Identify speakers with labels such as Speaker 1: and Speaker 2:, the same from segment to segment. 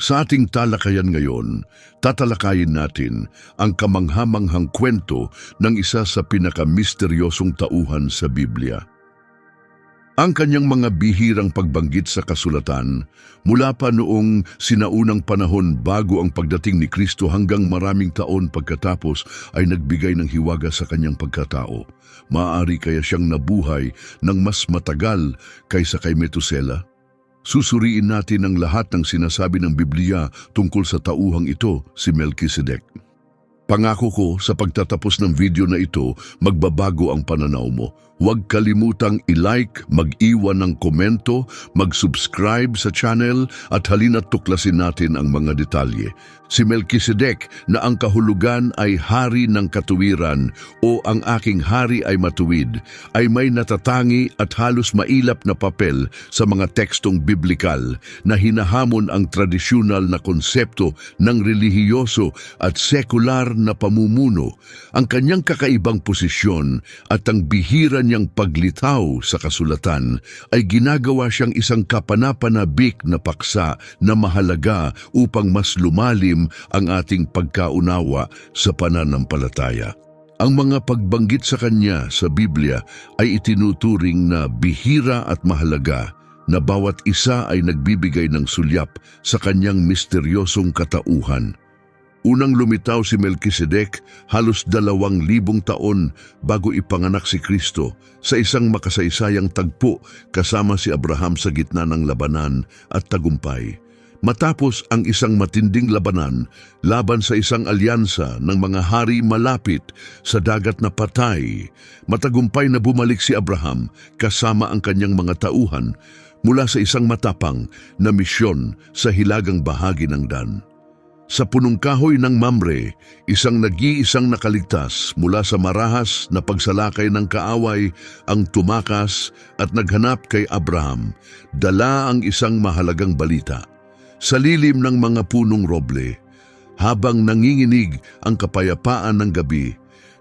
Speaker 1: Sa ating talakayan ngayon, tatalakayin natin ang kamanghamanghang kwento ng isa sa pinakamisteryosong tauhan sa Biblia. Ang kanyang mga bihirang pagbanggit sa kasulatan mula pa noong sinaunang panahon bago ang pagdating ni Kristo hanggang maraming taon pagkatapos ay nagbigay ng hiwaga sa kanyang pagkatao. Maaari kaya siyang nabuhay ng mas matagal kaysa kay Metusela? Susuriin natin ang lahat ng sinasabi ng Biblia tungkol sa tauhang ito, si Melchizedek. Pangako ko sa pagtatapos ng video na ito, magbabago ang pananaw mo. Huwag kalimutang i-like, mag-iwan ng komento, mag-subscribe sa channel at halina't tuklasin natin ang mga detalye. Si Melchizedek na ang kahulugan ay hari ng katuwiran o ang aking hari ay matuwid ay may natatangi at halos mailap na papel sa mga tekstong biblikal na hinahamon ang tradisyonal na konsepto ng relihiyoso at sekular na pamumuno, ang kanyang kakaibang posisyon at ang bihira niyang paglitaw sa kasulatan ay ginagawa siyang isang kapanapanabik na paksa na mahalaga upang mas lumalim ang ating pagkaunawa sa pananampalataya. Ang mga pagbanggit sa kanya sa Biblia ay itinuturing na bihira at mahalaga na bawat isa ay nagbibigay ng sulyap sa kanyang misteryosong katauhan. Unang lumitaw si Melchizedek halos dalawang libong taon bago ipanganak si Kristo sa isang makasaysayang tagpo kasama si Abraham sa gitna ng labanan at tagumpay. Matapos ang isang matinding labanan laban sa isang alyansa ng mga hari malapit sa dagat na patay, matagumpay na bumalik si Abraham kasama ang kanyang mga tauhan mula sa isang matapang na misyon sa hilagang bahagi ng Dan. Sa punong kahoy ng Mamre, isang nag-iisang nakaligtas mula sa marahas na pagsalakay ng kaaway ang tumakas at naghanap kay Abraham, dala ang isang mahalagang balita. Sa lilim ng mga punong roble, habang nanginginig ang kapayapaan ng gabi,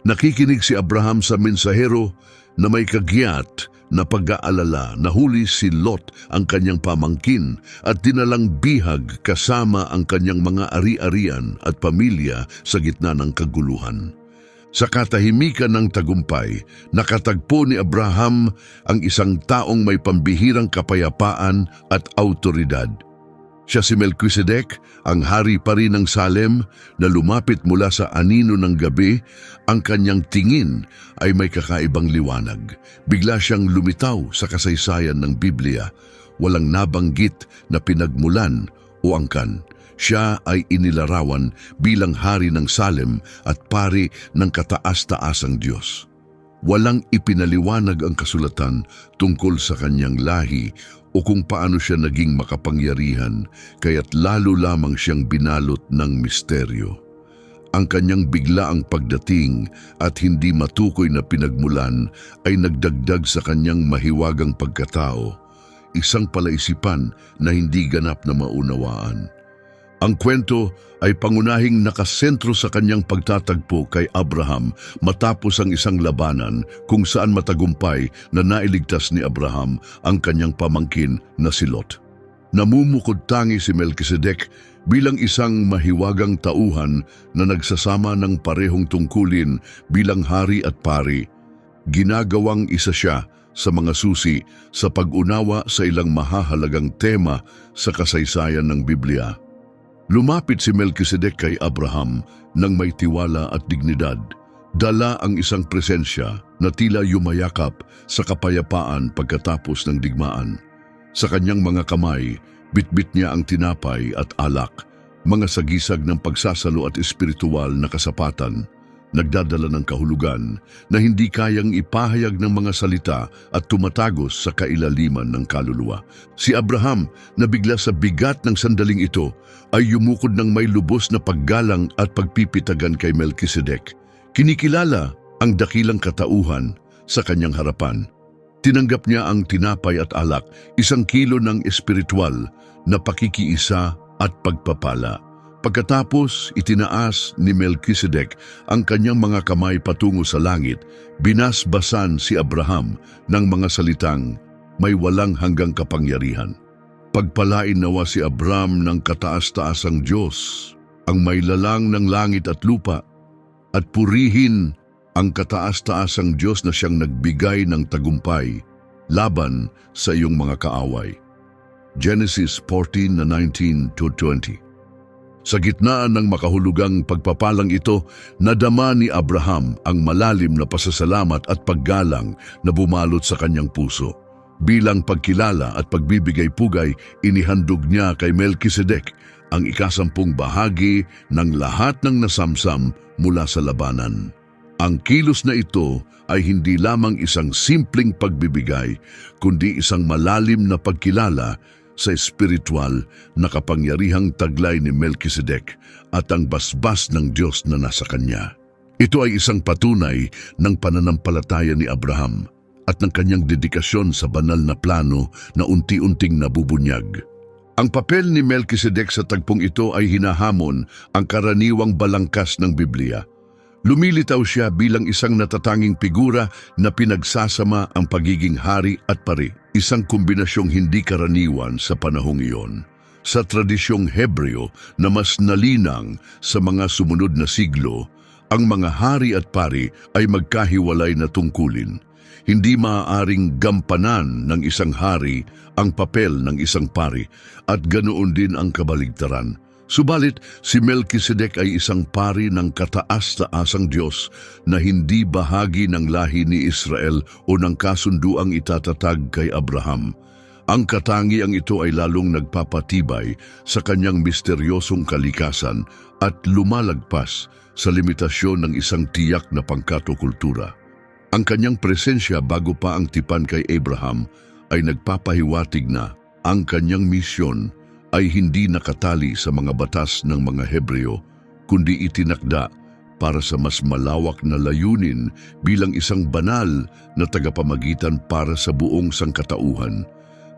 Speaker 1: nakikinig si Abraham sa mensahero na may kagyat na pag-aalala nahuli si Lot ang kanyang pamangkin at dinalang bihag kasama ang kanyang mga ari-arian at pamilya sa gitna ng kaguluhan. Sa katahimikan ng tagumpay, nakatagpo ni Abraham ang isang taong may pambihirang kapayapaan at autoridad. Siya si Melchizedek, ang hari pa rin ng Salem na lumapit mula sa anino ng gabi, ang kanyang tingin ay may kakaibang liwanag. Bigla siyang lumitaw sa kasaysayan ng Biblia, walang nabanggit na pinagmulan o angkan. Siya ay inilarawan bilang hari ng Salem at pari ng kataas-taasang Diyos. Walang ipinaliwanag ang kasulatan tungkol sa kanyang lahi o kung paano siya naging makapangyarihan, kaya't lalo lamang siyang binalot ng misteryo. Ang kanyang biglaang pagdating at hindi matukoy na pinagmulan ay nagdagdag sa kanyang mahiwagang pagkatao, isang palaisipan na hindi ganap na maunawaan. Ang kwento ay pangunahing nakasentro sa kanyang pagtatagpo kay Abraham matapos ang isang labanan kung saan matagumpay na nailigtas ni Abraham ang kanyang pamangkin na si Lot. Namumukod tangi si Melchizedek bilang isang mahiwagang tauhan na nagsasama ng parehong tungkulin bilang hari at pari. Ginagawang isa siya sa mga susi sa pag-unawa sa ilang mahahalagang tema sa kasaysayan ng Biblia. Lumapit si Melchizedek kay Abraham nang may tiwala at dignidad. Dala ang isang presensya na tila yumayakap sa kapayapaan pagkatapos ng digmaan. Sa kanyang mga kamay, bitbit niya ang tinapay at alak, mga sagisag ng pagsasalo at espiritual na kasapatan nagdadala ng kahulugan na hindi kayang ipahayag ng mga salita at tumatagos sa kailaliman ng kaluluwa. Si Abraham, na bigla sa bigat ng sandaling ito, ay yumukod ng may lubos na paggalang at pagpipitagan kay Melchizedek. Kinikilala ang dakilang katauhan sa kanyang harapan. Tinanggap niya ang tinapay at alak, isang kilo ng espiritual na pakikiisa at pagpapala. Pagkatapos, itinaas ni Melchizedek ang kanyang mga kamay patungo sa langit, binasbasan si Abraham ng mga salitang may walang hanggang kapangyarihan. Pagpalain nawa si Abram ng kataas-taasang Diyos, ang may lalang ng langit at lupa, at purihin ang kataas-taasang Diyos na siyang nagbigay ng tagumpay laban sa iyong mga kaaway. Genesis 14 na 19 to 20 Sa gitnaan ng makahulugang pagpapalang ito, nadama ni Abraham ang malalim na pasasalamat at paggalang na bumalot sa kanyang puso. Bilang pagkilala at pagbibigay pugay, inihandog niya kay Melchizedek ang ikasampung bahagi ng lahat ng nasamsam mula sa labanan. Ang kilos na ito ay hindi lamang isang simpleng pagbibigay, kundi isang malalim na pagkilala sa espiritual na kapangyarihang taglay ni Melchizedek at ang basbas ng Diyos na nasa kanya. Ito ay isang patunay ng pananampalataya ni Abraham at ng kanyang dedikasyon sa banal na plano na unti-unting nabubunyag. Ang papel ni Melchizedek sa tagpong ito ay hinahamon ang karaniwang balangkas ng Biblia. Lumilitaw siya bilang isang natatanging figura na pinagsasama ang pagiging hari at pari, isang kombinasyong hindi karaniwan sa panahong iyon. Sa tradisyong Hebreo na mas nalinang sa mga sumunod na siglo, ang mga hari at pari ay magkahiwalay na tungkulin. Hindi maaaring gampanan ng isang hari ang papel ng isang pari at ganoon din ang kabaligtaran. Subalit, si Melchizedek ay isang pari ng kataas-taasang Diyos na hindi bahagi ng lahi ni Israel o ng kasunduang itatatag kay Abraham. Ang katangiang ito ay lalong nagpapatibay sa kanyang misteryosong kalikasan at lumalagpas sa limitasyon ng isang tiyak na pangkatokultura. Ang kanyang presensya bago pa ang tipan kay Abraham ay nagpapahiwatig na ang kanyang misyon ay hindi nakatali sa mga batas ng mga Hebreo, kundi itinakda para sa mas malawak na layunin bilang isang banal na tagapamagitan para sa buong sangkatauhan.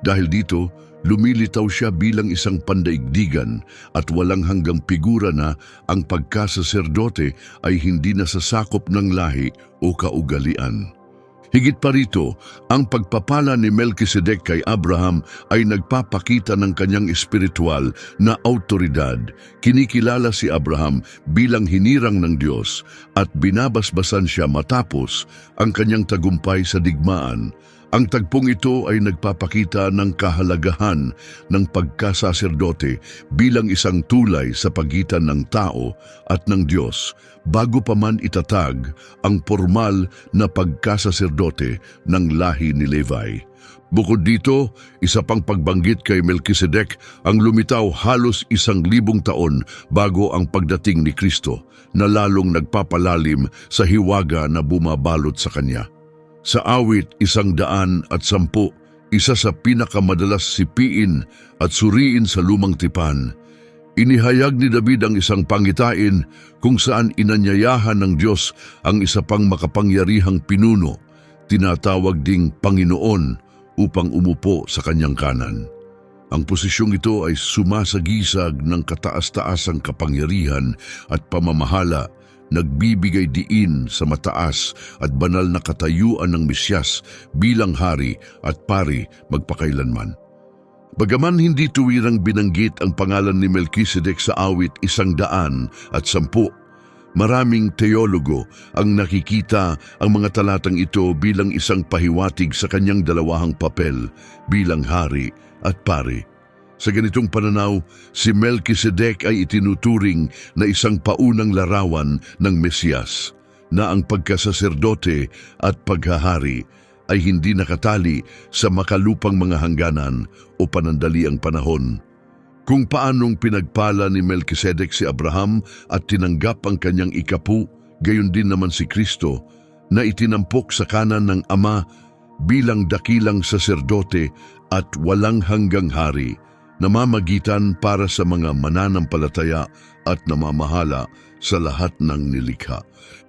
Speaker 1: Dahil dito, lumilitaw siya bilang isang pandaigdigan at walang hanggang figura na ang pagkasaserdote ay hindi nasasakop ng lahi o kaugalian. Higit pa rito, ang pagpapala ni Melchizedek kay Abraham ay nagpapakita ng kanyang espiritual na autoridad. Kinikilala si Abraham bilang hinirang ng Diyos at binabasbasan siya matapos ang kanyang tagumpay sa digmaan. Ang tagpong ito ay nagpapakita ng kahalagahan ng pagkasaserdote bilang isang tulay sa pagitan ng tao at ng Diyos bago pa man itatag ang formal na pagkasaserdote ng lahi ni Levi. Bukod dito, isa pang pagbanggit kay Melchizedek ang lumitaw halos isang libong taon bago ang pagdating ni Kristo na lalong nagpapalalim sa hiwaga na bumabalot sa kanya. Sa awit isang daan at sampu, isa sa pinakamadalas sipiin at suriin sa lumang tipan, inihayag ni David ang isang pangitain kung saan inanyayahan ng Diyos ang isa pang makapangyarihang pinuno, tinatawag ding Panginoon upang umupo sa kanyang kanan. Ang posisyong ito ay sumasagisag ng kataas-taasang kapangyarihan at pamamahala nagbibigay diin sa mataas at banal na katayuan ng Mesyas bilang hari at pari magpakailanman. Bagaman hindi tuwirang binanggit ang pangalan ni Melchizedek sa awit isang daan at sampu, maraming teologo ang nakikita ang mga talatang ito bilang isang pahiwatig sa kanyang dalawahang papel bilang hari at pari. Sa ganitong pananaw, si Melchizedek ay itinuturing na isang paunang larawan ng Mesiyas, na ang pagkasaserdote at paghahari ay hindi nakatali sa makalupang mga hangganan o panandaliang panahon. Kung paanong pinagpala ni Melchizedek si Abraham at tinanggap ang kanyang ikapu, gayon din naman si Kristo, na itinampok sa kanan ng Ama bilang dakilang saserdote at walang hanggang hari, namamagitan para sa mga mananampalataya at namamahala sa lahat ng nilikha.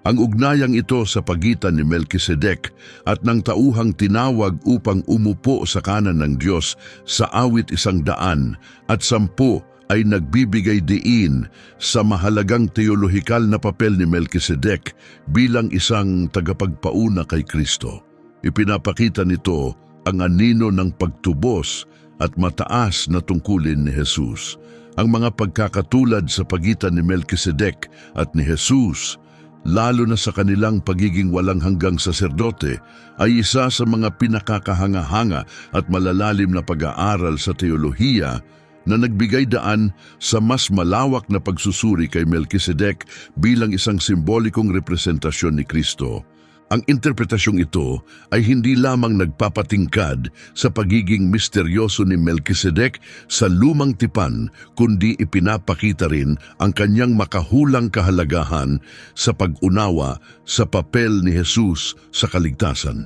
Speaker 1: Ang ugnayang ito sa pagitan ni Melchizedek at ng tauhang tinawag upang umupo sa kanan ng Diyos sa awit isang daan at sampu ay nagbibigay diin sa mahalagang teolohikal na papel ni Melchizedek bilang isang tagapagpauna kay Kristo. Ipinapakita nito ang anino ng pagtubos at mataas na tungkulin ni Jesus. Ang mga pagkakatulad sa pagitan ni Melchizedek at ni Jesus, lalo na sa kanilang pagiging walang hanggang saserdote, ay isa sa mga pinakakahanga-hanga at malalalim na pag-aaral sa teolohiya na nagbigay daan sa mas malawak na pagsusuri kay Melchizedek bilang isang simbolikong representasyon ni Kristo. Ang interpretasyong ito ay hindi lamang nagpapatingkad sa pagiging misteryoso ni Melchizedek sa lumang tipan, kundi ipinapakita rin ang kanyang makahulang kahalagahan sa pag-unawa sa papel ni Jesus sa kaligtasan.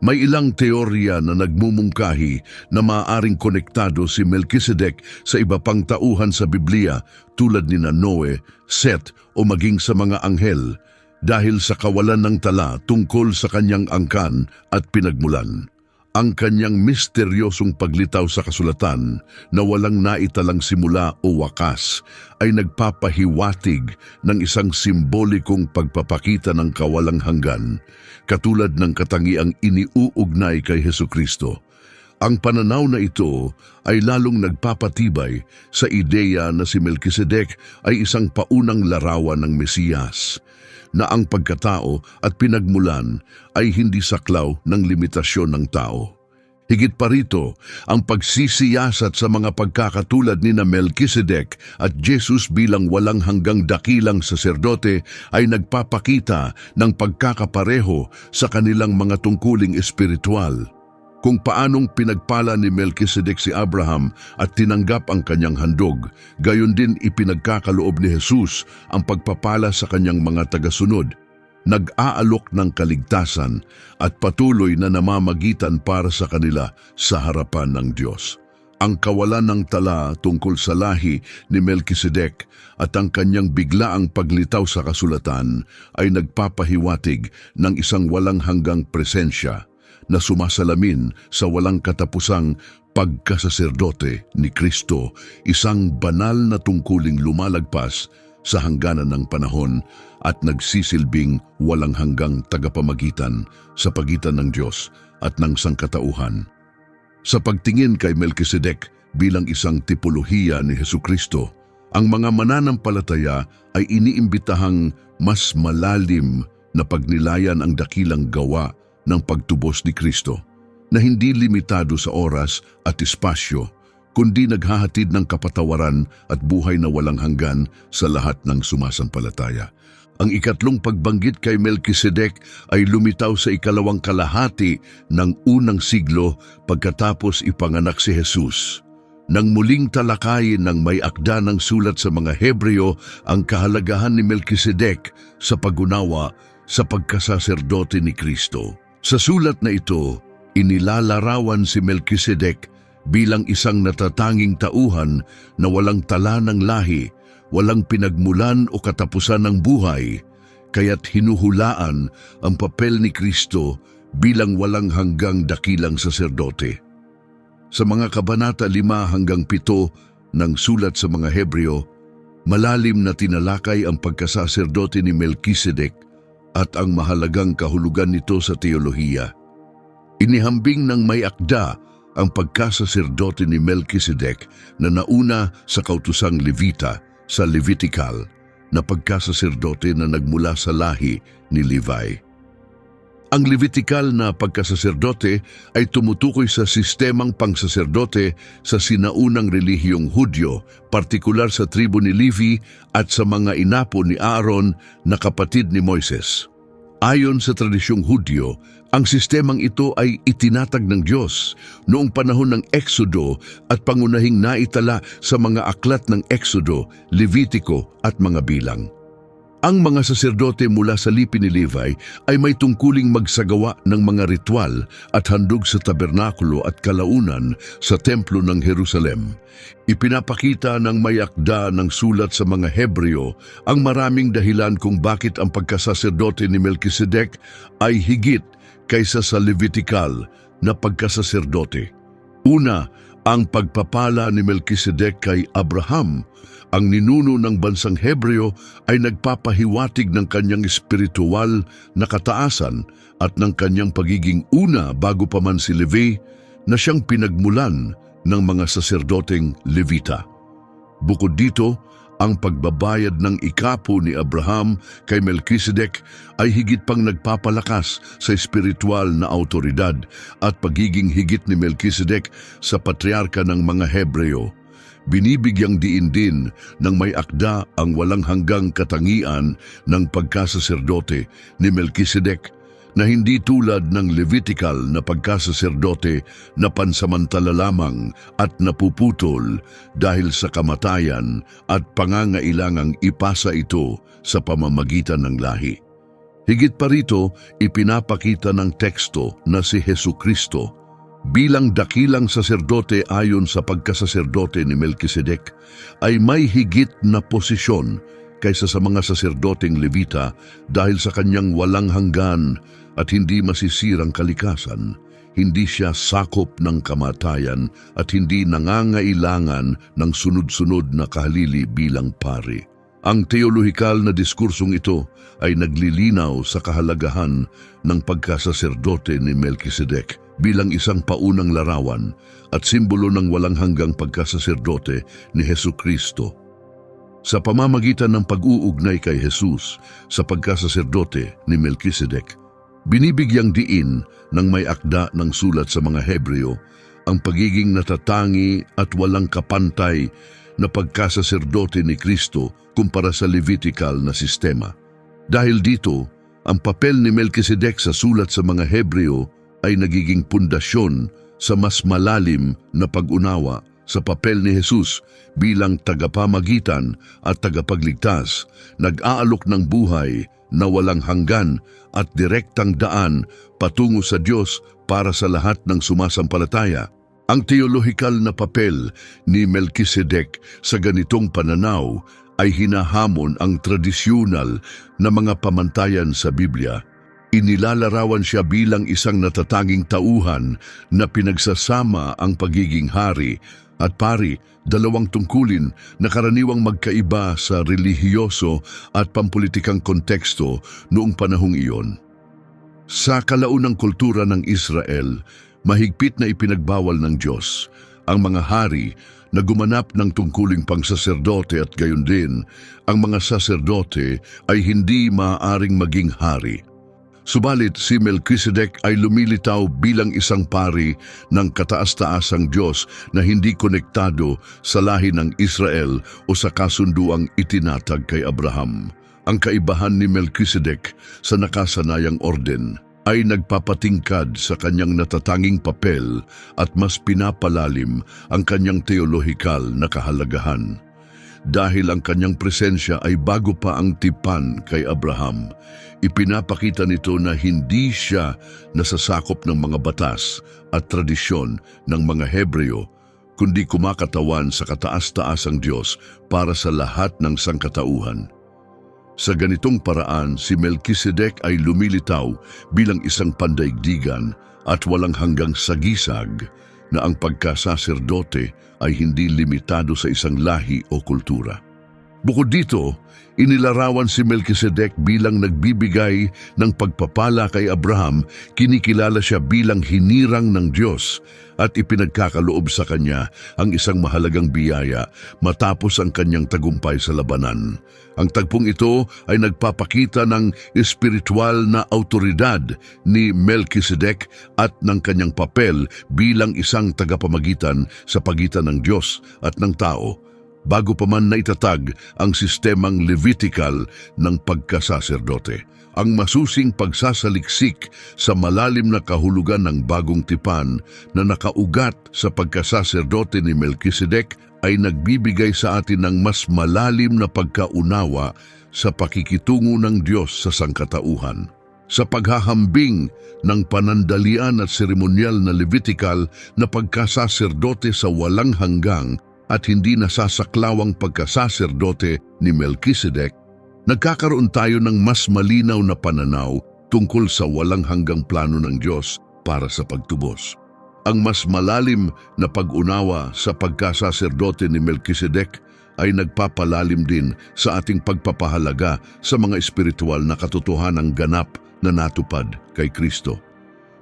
Speaker 1: May ilang teorya na nagmumungkahi na maaaring konektado si Melchizedek sa iba pang tauhan sa Biblia tulad ni Noe, Set o maging sa mga anghel dahil sa kawalan ng tala tungkol sa kanyang angkan at pinagmulan. Ang kanyang misteryosong paglitaw sa kasulatan na walang naitalang simula o wakas ay nagpapahiwatig ng isang simbolikong pagpapakita ng kawalang hanggan, katulad ng katangiang iniuugnay kay Heso Kristo. Ang pananaw na ito ay lalong nagpapatibay sa ideya na si Melchizedek ay isang paunang larawan ng Mesiyas, na ang pagkatao at pinagmulan ay hindi saklaw ng limitasyon ng tao. Higit pa rito, ang pagsisiyasat sa mga pagkakatulad ni na Melchizedek at Jesus bilang walang hanggang dakilang saserdote ay nagpapakita ng pagkakapareho sa kanilang mga tungkuling espiritual. Kung paanong pinagpala ni Melchizedek si Abraham at tinanggap ang kanyang handog, gayon din ipinagkakaloob ni Jesus ang pagpapala sa kanyang mga tagasunod. Nag-aalok ng kaligtasan at patuloy na namamagitan para sa kanila sa harapan ng Diyos. Ang kawalan ng tala tungkol sa lahi ni Melchizedek at ang kanyang biglaang paglitaw sa kasulatan ay nagpapahiwatig ng isang walang hanggang presensya na sumasalamin sa walang katapusang pagkasaserdote ni Kristo, isang banal na tungkuling lumalagpas sa hangganan ng panahon at nagsisilbing walang hanggang tagapamagitan sa pagitan ng Diyos at ng sangkatauhan. Sa pagtingin kay Melchizedek bilang isang tipolohiya ni Heso Kristo, ang mga mananampalataya ay iniimbitahang mas malalim na pagnilayan ang dakilang gawa ng pagtubos ni Kristo na hindi limitado sa oras at espasyo kundi naghahatid ng kapatawaran at buhay na walang hanggan sa lahat ng sumasampalataya. Ang ikatlong pagbanggit kay Melchizedek ay lumitaw sa ikalawang kalahati ng unang siglo pagkatapos ipanganak si Jesus. Nang muling talakayin ng may akda ng sulat sa mga Hebreo ang kahalagahan ni Melchizedek sa pagunawa sa pagkasaserdote ni Kristo. Sa sulat na ito, inilalarawan si Melchizedek bilang isang natatanging tauhan na walang tala ng lahi, walang pinagmulan o katapusan ng buhay, kaya't hinuhulaan ang papel ni Kristo bilang walang hanggang dakilang saserdote. Sa mga kabanata 5 hanggang 7 ng sulat sa mga Hebreo, malalim na tinalakay ang pagkasaserdote ni Melchizedek at ang mahalagang kahulugan nito sa teolohiya. Inihambing ng may akda ang pagkasaserdote ni Melchizedek na nauna sa kautusang Levita sa Levitical na pagkasaserdote na nagmula sa lahi ni Levi. Ang Levitical na pagkasaserdote ay tumutukoy sa sistemang pangsaserdote sa sinaunang relihiyong Hudyo, partikular sa tribo ni Levi at sa mga inapo ni Aaron na kapatid ni Moises. Ayon sa tradisyong Hudyo, ang sistemang ito ay itinatag ng Diyos noong panahon ng Eksodo at pangunahing naitala sa mga aklat ng Eksodo, Levitiko at mga bilang. Ang mga saserdote mula sa lipi ni Levi ay may tungkuling magsagawa ng mga ritual at handog sa tabernakulo at kalaunan sa templo ng Jerusalem. Ipinapakita ng mayakda ng sulat sa mga Hebreo ang maraming dahilan kung bakit ang pagkasaserdote ni Melchizedek ay higit kaysa sa Levitical na pagkasaserdote. Una, ang pagpapala ni Melchizedek kay Abraham, ang ninuno ng bansang Hebreo ay nagpapahiwatig ng kanyang espiritual na kataasan at ng kanyang pagiging una bago pa man si Levi na siyang pinagmulan ng mga saserdoteng Levita. Bukod dito, ang pagbabayad ng ikapo ni Abraham kay Melchizedek ay higit pang nagpapalakas sa espiritual na autoridad at pagiging higit ni Melchizedek sa patriarka ng mga Hebreo. Binibigyang diin din ng may akda ang walang hanggang katangian ng pagkasaserdote ni Melchizedek na hindi tulad ng Levitical na pagkasaserdote na pansamantala lamang at napuputol dahil sa kamatayan at pangangailangang ipasa ito sa pamamagitan ng lahi. Higit pa rito, ipinapakita ng teksto na si Hesu Kristo bilang dakilang saserdote ayon sa pagkasaserdote ni Melchizedek ay may higit na posisyon kaysa sa mga saserdoteng Levita dahil sa kanyang walang hanggan at hindi masisirang kalikasan. Hindi siya sakop ng kamatayan at hindi nangangailangan ng sunod-sunod na kahalili bilang pari. Ang teolohikal na diskursong ito ay naglilinaw sa kahalagahan ng pagkasaserdote ni Melchizedek bilang isang paunang larawan at simbolo ng walang hanggang pagkasaserdote ni Hesu Kristo. Sa pamamagitan ng pag-uugnay kay Jesus sa pagkasaserdote ni Melchizedek, binibigyang diin ng may akda ng sulat sa mga Hebreo ang pagiging natatangi at walang kapantay na pagkasaserdote ni Kristo kumpara sa Levitical na sistema. Dahil dito, ang papel ni Melchizedek sa sulat sa mga Hebreo ay nagiging pundasyon sa mas malalim na pag-unawa sa papel ni Jesus bilang tagapamagitan at tagapagligtas, nag-aalok ng buhay na walang hanggan at direktang daan patungo sa Diyos para sa lahat ng sumasampalataya. Ang teolohikal na papel ni Melchizedek sa ganitong pananaw ay hinahamon ang tradisyonal na mga pamantayan sa Biblia Inilalarawan siya bilang isang natatanging tauhan na pinagsasama ang pagiging hari at pari, dalawang tungkulin na karaniwang magkaiba sa relihiyoso at pampulitikang konteksto noong panahong iyon. Sa kalaunang kultura ng Israel, mahigpit na ipinagbawal ng Diyos ang mga hari na gumanap ng tungkuling pangsaserdote at gayon din, ang mga saserdote ay hindi maaaring maging hari. Subalit si Melchizedek ay lumilitaw bilang isang pari ng kataas-taasang Diyos na hindi konektado sa lahi ng Israel o sa kasunduang itinatag kay Abraham. Ang kaibahan ni Melchizedek sa nakasanayang orden ay nagpapatingkad sa kanyang natatanging papel at mas pinapalalim ang kanyang teolohikal na kahalagahan dahil ang kanyang presensya ay bago pa ang tipan kay Abraham. Ipinapakita nito na hindi siya nasasakop ng mga batas at tradisyon ng mga Hebreo, kundi kumakatawan sa kataas-taasang Diyos para sa lahat ng sangkatauhan. Sa ganitong paraan, si Melchizedek ay lumilitaw bilang isang pandaigdigan at walang hanggang sagisag na ang pagkasaserdote ay hindi limitado sa isang lahi o kultura. Bukod dito, Inilarawan si Melchizedek bilang nagbibigay ng pagpapala kay Abraham, kinikilala siya bilang hinirang ng Diyos at ipinagkakaloob sa kanya ang isang mahalagang biyaya matapos ang kanyang tagumpay sa labanan. Ang tagpong ito ay nagpapakita ng espiritual na autoridad ni Melchizedek at ng kanyang papel bilang isang tagapamagitan sa pagitan ng Diyos at ng tao bago pa man naitatag ang sistemang Levitical ng pagkasaserdote. Ang masusing pagsasaliksik sa malalim na kahulugan ng bagong tipan na nakaugat sa pagkasaserdote ni Melchizedek ay nagbibigay sa atin ng mas malalim na pagkaunawa sa pakikitungo ng Diyos sa sangkatauhan. Sa paghahambing ng panandalian at seremonyal na Levitical na pagkasaserdote sa walang hanggang at hindi nasasaklawang pagkasaserdote ni Melchizedek, nagkakaroon tayo ng mas malinaw na pananaw tungkol sa walang hanggang plano ng Diyos para sa pagtubos. Ang mas malalim na pag-unawa sa pagkasaserdote ni Melchizedek ay nagpapalalim din sa ating pagpapahalaga sa mga espiritual na katotohanang ganap na natupad kay Kristo.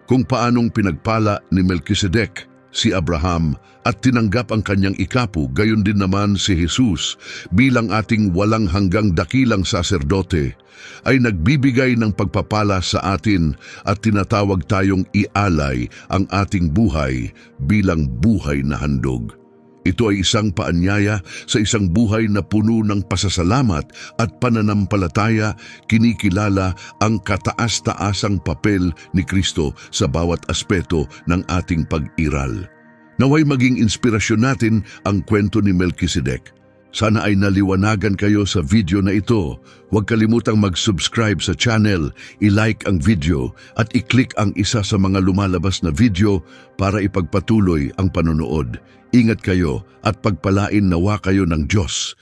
Speaker 1: Kung paanong pinagpala ni Melchizedek si Abraham at tinanggap ang kanyang ikapu, gayon din naman si Jesus bilang ating walang hanggang dakilang saserdote ay nagbibigay ng pagpapala sa atin at tinatawag tayong ialay ang ating buhay bilang buhay na handog. Ito ay isang paanyaya sa isang buhay na puno ng pasasalamat at pananampalataya, kinikilala ang kataas-taasang papel ni Kristo sa bawat aspeto ng ating pag-iral. Naway maging inspirasyon natin ang kwento ni Melchizedek. Sana ay naliwanagan kayo sa video na ito. Huwag kalimutang mag-subscribe sa channel, i-like ang video at i-click ang isa sa mga lumalabas na video para ipagpatuloy ang panonood. Ingat kayo at pagpalain nawa kayo ng Diyos